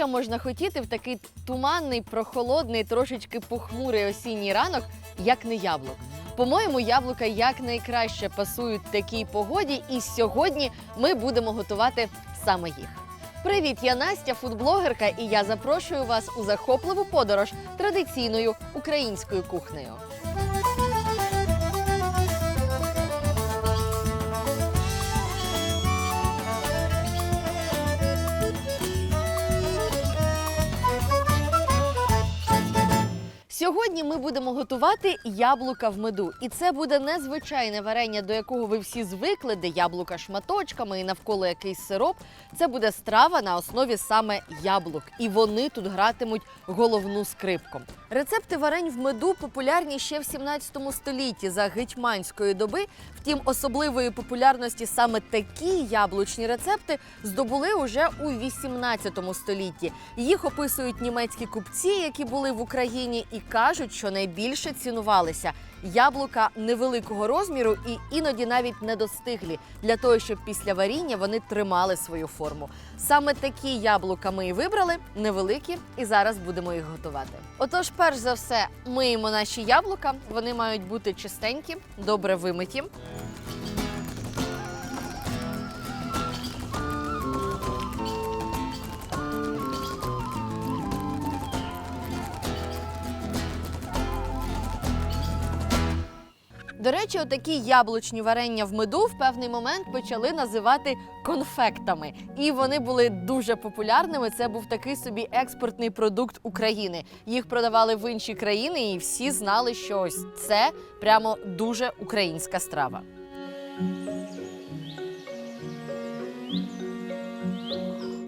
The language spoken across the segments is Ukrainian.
іще можна хотіти в такий туманний, прохолодний, трошечки похмурий осінній ранок, як не яблук? По-моєму, яблука якнайкраще пасують такій погоді, і сьогодні ми будемо готувати саме їх. Привіт, я Настя, фудблогерка, і я запрошую вас у захопливу подорож традиційною українською кухнею. Сьогодні ми будемо готувати яблука в меду, і це буде незвичайне варення, до якого ви всі звикли, де яблука шматочками і навколо якийсь сироп. Це буде страва на основі саме яблук, і вони тут гратимуть головну скрипку. Рецепти варень в меду популярні ще в 17 столітті за гетьманської доби. Втім, особливої популярності саме такі яблучні рецепти здобули уже у 18 столітті. Їх описують німецькі купці, які були в Україні, і кажуть, що найбільше цінувалися яблука невеликого розміру і іноді навіть недостиглі для того, щоб після варіння вони тримали свою форму. Саме такі яблука ми і вибрали, невеликі, і зараз будемо їх готувати. Отож, перш за все, миємо наші яблука. Вони мають бути чистенькі, добре вимиті. До речі, отакі яблучні варення в меду в певний момент почали називати конфектами, і вони були дуже популярними. Це був такий собі експортний продукт України. Їх продавали в інші країни, і всі знали, що ось це прямо дуже українська страва.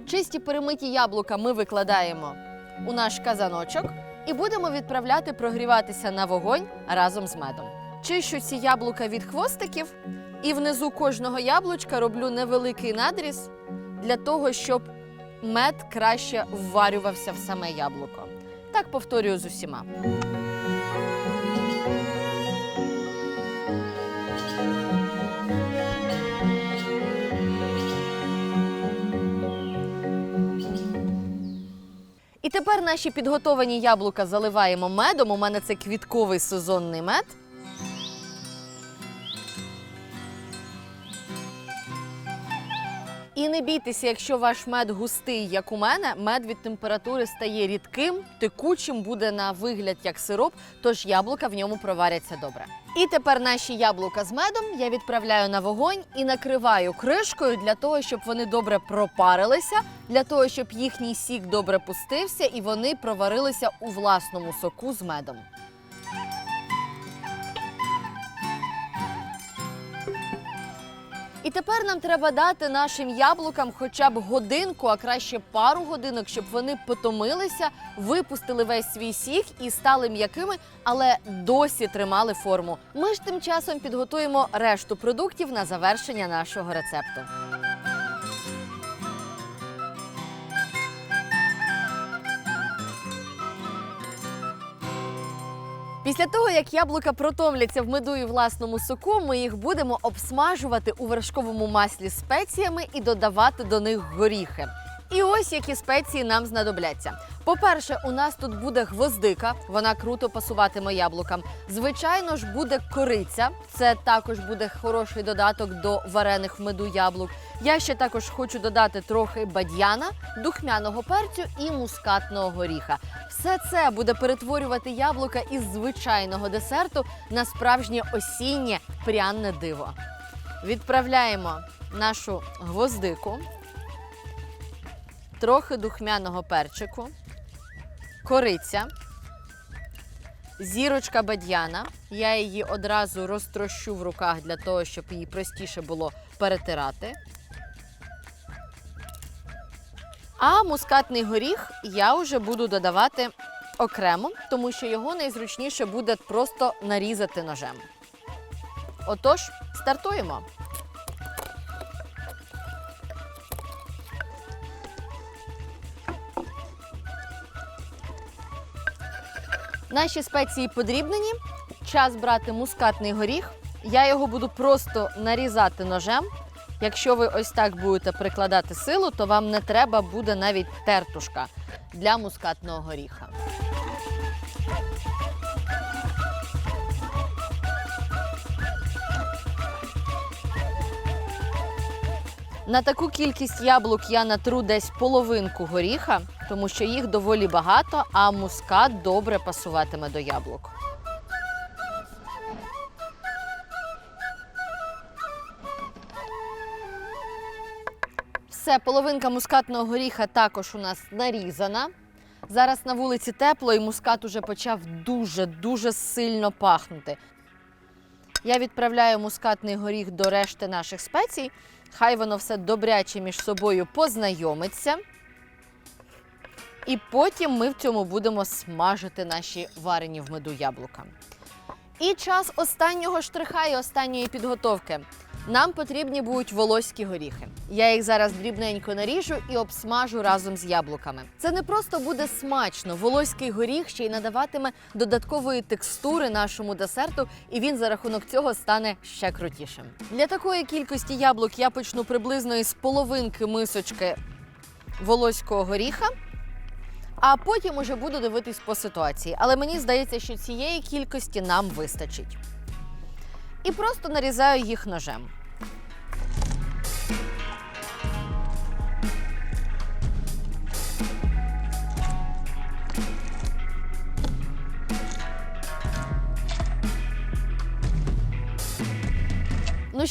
Чисті перемиті яблука ми викладаємо у наш казаночок і будемо відправляти прогріватися на вогонь разом з медом. Чищу ці яблука від хвостиків і внизу кожного яблучка роблю невеликий надріз для того, щоб мед краще вварювався в саме яблуко. Так повторюю з усіма. І тепер наші підготовані яблука заливаємо медом. У мене це квітковий сезонний мед. І не бійтеся, якщо ваш мед густий, як у мене, мед від температури стає рідким, текучим, буде на вигляд як сироп, тож яблука в ньому проваряться добре. І тепер наші яблука з медом я відправляю на вогонь і накриваю кришкою для того, щоб вони добре пропарилися, для того, щоб їхній сік добре пустився і вони проварилися у власному соку з медом. І тепер нам треба дати нашим яблукам хоча б годинку, а краще пару годинок, щоб вони потомилися, випустили весь свій сік і стали м'якими, але досі тримали форму. Ми ж тим часом підготуємо решту продуктів на завершення нашого рецепту. Після того, як яблука протомляться в меду і власному соку, ми їх будемо обсмажувати у вершковому маслі спеціями і додавати до них горіхи. І ось які спеції нам знадобляться. По-перше, у нас тут буде гвоздика, вона круто пасуватиме яблукам. Звичайно ж, буде кориця. Це також буде хороший додаток до варених в меду яблук. Я ще також хочу додати трохи бадьяна, духмяного перцю і мускатного горіха. Все це буде перетворювати яблука із звичайного десерту на справжнє осіннє прянне диво. Відправляємо нашу гвоздику, трохи духмяного перчику, кориця, зірочка бадьяна. Я її одразу розтрощу в руках для того, щоб її простіше було перетирати. А мускатний горіх я вже буду додавати окремо, тому що його найзручніше буде просто нарізати ножем. Отож, стартуємо. Наші спеції подрібнені. Час брати мускатний горіх. Я його буду просто нарізати ножем Якщо ви ось так будете прикладати силу, то вам не треба буде навіть тертушка для мускатного горіха. На таку кількість яблук я натру десь половинку горіха, тому що їх доволі багато, а мускат добре пасуватиме до яблук. Все, половинка мускатного горіха також у нас нарізана. Зараз на вулиці тепло, і мускат уже почав дуже-дуже сильно пахнути. Я відправляю мускатний горіх до решти наших спецій. Хай воно все добряче між собою познайомиться. І потім ми в цьому будемо смажити наші варені в меду яблука. І час останнього штриха і останньої підготовки. Нам потрібні будуть волоські горіхи. Я їх зараз дрібненько наріжу і обсмажу разом з яблуками. Це не просто буде смачно. Волоський горіх ще й надаватиме додаткової текстури нашому десерту, і він за рахунок цього стане ще крутішим. Для такої кількості яблук я почну приблизно із половинки мисочки волоського горіха. А потім уже буду дивитись по ситуації. Але мені здається, що цієї кількості нам вистачить. І просто нарізаю їх ножем.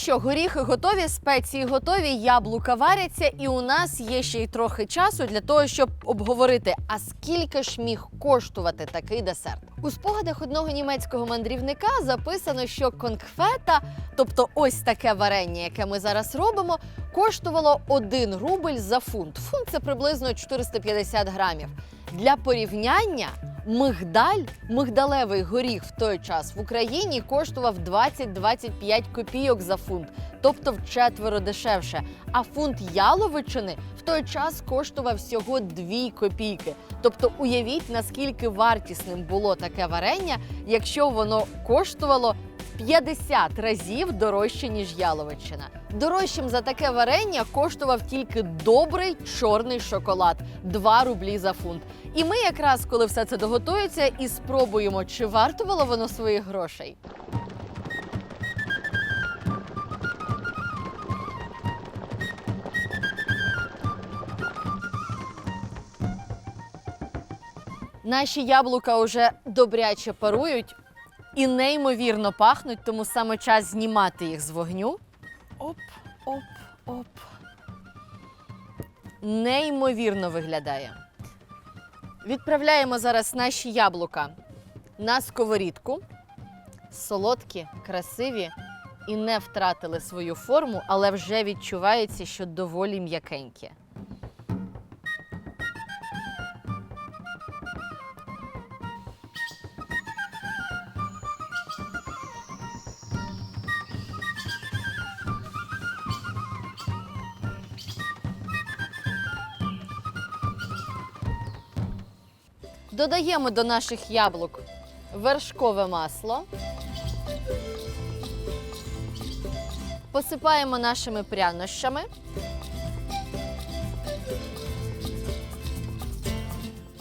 Що, горіхи готові, спеції готові, яблука варяться, і у нас є ще й трохи часу для того, щоб обговорити, а скільки ж міг коштувати такий десерт. У спогадах одного німецького мандрівника записано, що конкфета, тобто ось таке варення, яке ми зараз робимо, коштувало 1 рубль за фунт. Фунт це приблизно 450 грамів. Для порівняння мигдаль, мигдалевий горіх в той час в Україні коштував 20-25 копійок за фунт, тобто вчетверо дешевше. А фунт яловичини в той час коштував всього 2 копійки. Тобто, уявіть, наскільки вартісним було таке варення, якщо воно коштувало. В 50 разів дорожче, ніж яловичина. Дорожчим за таке варення коштував тільки добрий чорний шоколад 2 рублі за фунт. І ми якраз, коли все це доготується, і спробуємо, чи вартувало воно своїх грошей. Наші яблука вже добряче парують і неймовірно пахнуть, тому саме час знімати їх з вогню. Оп, оп, оп. Неймовірно виглядає. Відправляємо зараз наші яблука на сковорідку. Солодкі, красиві і не втратили свою форму, але вже відчувається, що доволі м'якенькі. Додаємо до наших яблук вершкове масло. Посипаємо нашими прянощами.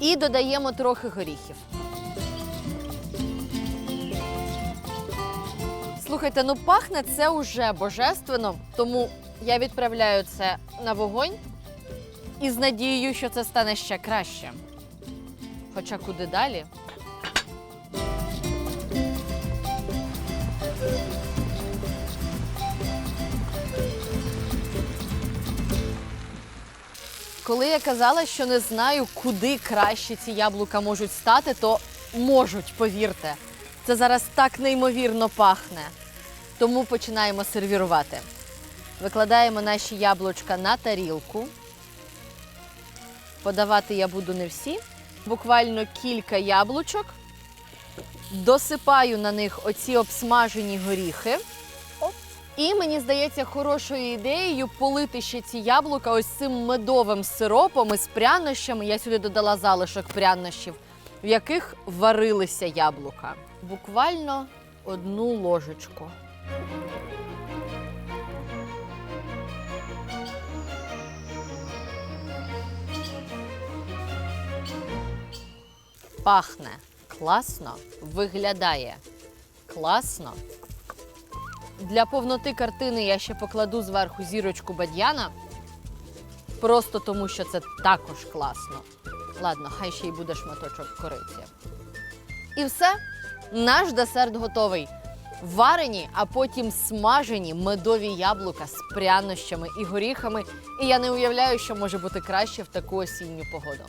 І додаємо трохи горіхів. Слухайте, ну пахне це уже божественно, тому я відправляю це на вогонь і з надією, що це стане ще краще. Хоча куди далі? Коли я казала, що не знаю, куди краще ці яблука можуть стати, то можуть, повірте. Це зараз так неймовірно пахне. Тому починаємо сервірувати. Викладаємо наші яблучка на тарілку. Подавати я буду не всі, буквально кілька яблучок. Досипаю на них оці обсмажені горіхи. І мені здається, хорошою ідеєю полити ще ці яблука ось цим медовим сиропом із прянощами. Я сюди додала залишок прянощів, в яких варилися яблука. Буквально одну ложечку. Пахне класно, виглядає класно. Для повноти картини я ще покладу зверху зірочку бадьяна. Просто тому, що це також класно. Ладно, хай ще й буде шматочок кориці. І все, наш десерт готовий. Варені, а потім смажені медові яблука з прянощами і горіхами. І я не уявляю, що може бути краще в таку осінню погоду.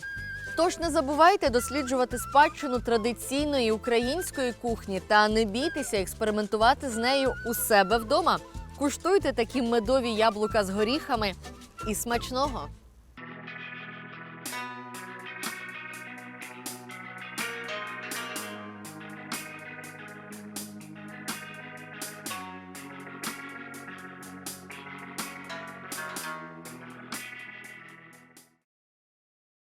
Тож не забувайте досліджувати спадщину традиційної української кухні та не бійтеся експериментувати з нею у себе вдома. Куштуйте такі медові яблука з горіхами і смачного!